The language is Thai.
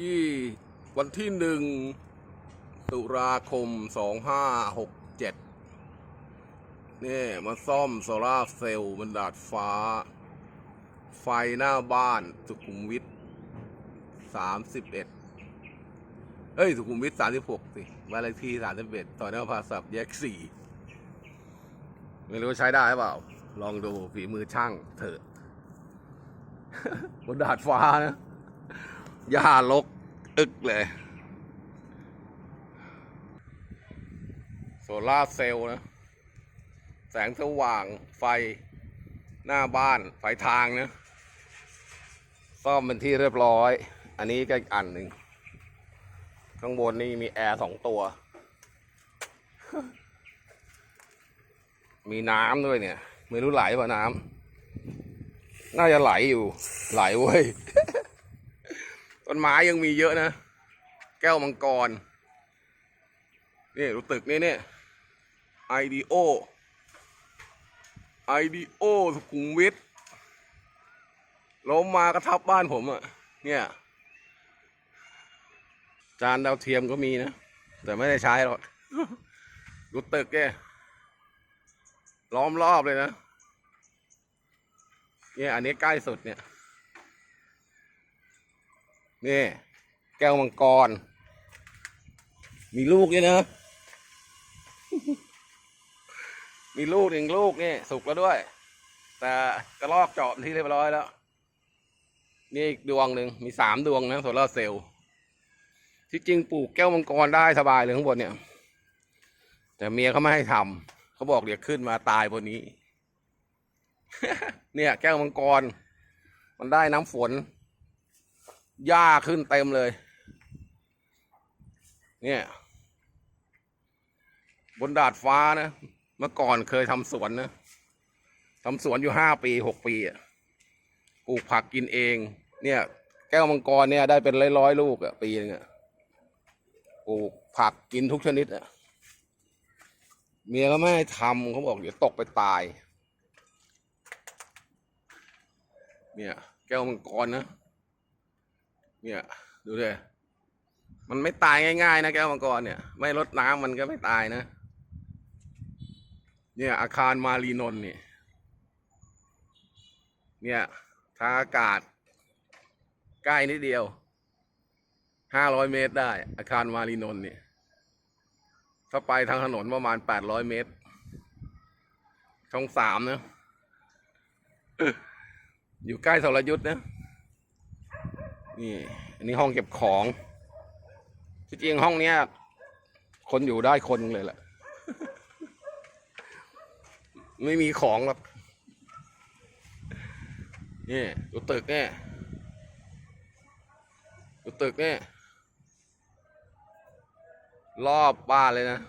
ยี่วันที่หนึ่งตุลาคมสองห้าหกเจ็ดนี่มาซ่อมโซลาร์เซลล์บนดาดฟ้า ไฟหน้าบ้านสุขุมวิทสามสิบเอ็ดเอ้ย สุขุมวิทสามสิบหกสิบ้านเลขที่สามสิบเอ็ดต่อหน้าภาษับแยกสี่ไม่รู้ใช้ได้หรือเปล่า ลองดูฝีมือช่างเถอะบนดาดฟ้านะ หญ้าลก อึกเลย โซล่าเซลล์นะ แสงสว่างไฟหน้าบ้าน ไฟทางนะซ่อมเป็นที่เรียบร้อย อันนี้ก็อีกอันหนึ่ง ข้างบนนี่มีแอร์สองตัว มีน้ำด้วยเนี่ย ไม่รู้ไหลป่ะน้ำน่าจะไหลอยู่ ไหลเว้ย ต้นไม้ยังมีเยอะนะ แก้วมังกร นี่รูตึกนี่เนี่ยไอดีโอไอดีโอสุขุมวิทล้มมากระทับบ้านผมอะ่ะ เนี่ย จานดาวเทียมก็มีนะ แต่ไม่ได้ใช้หรอกดูตึกเนี่ยล้อมรอบเลยนะ เนี่ย อันนี้ใกล้สุดเนี่ย นี่แก้วมังกร มีลูกด้วยนะ มีลูกหนึ่งลูกนี่สุกแล้วด้วย แต่กระลอกเจาะที่เรียบร้อยแล้ว นี่อีกดวงหนึ่งมีสามดวงนะโซลาร์เซลล์ที่จริงปลูกแก้วมังกรได้สบายเลยข้างบนเนี่ย แต่เมียเขาไม่ให้ทำเขาบอกเดี๋ยวขึ้นมาตายบนนี้ เนี่ย แก้วมังกร มันได้น้ำฝน หญ้าขึ้นเต็มเลย เนี่ย บนดาดฟ้านะ เมื่อก่อนเคยทำสวนนะทำสวนอยู่ห้าปีหกปีอะปลูกผักกินเอง เนี่ย แก้วมังกรเนี่ย ได้เป็นร้อยร้อยลูกอะปีนึงอะปลูกผักกินทุกชนิดอะเมียก็ไม่ให้ทำเขาบอกเดี๋ยวตกไปตาย เนี่ย แก้วมังกรนะ เนี่ย ดูเลยมันไม่ตายง่ายๆนะแก้วมังกรเนี่ย ไม่ลดน้ำมันก็ไม่ตายนะ เนี่ย อาคารมารีนนท์เนี่ยเนี่ยทางอากาศ ใกล้นิดเดียวห้าร้อยเมตรได้ อาคารมารีนนท์เนี่ยถ้าไปทางถนนประมาณแปดร้อยเมตร ช่องสามนะ อยู่ใกล้สรยุทธ์นะ นี่ อันนี้ห้องเก็บของที่จริงห้องเนี้ย คนอยู่ได้คนเลยแหละ ไม่มีของหรอกนี่ดูตึกเนี่ยดูตึกเนี่ยรอบบ้านเลยนะ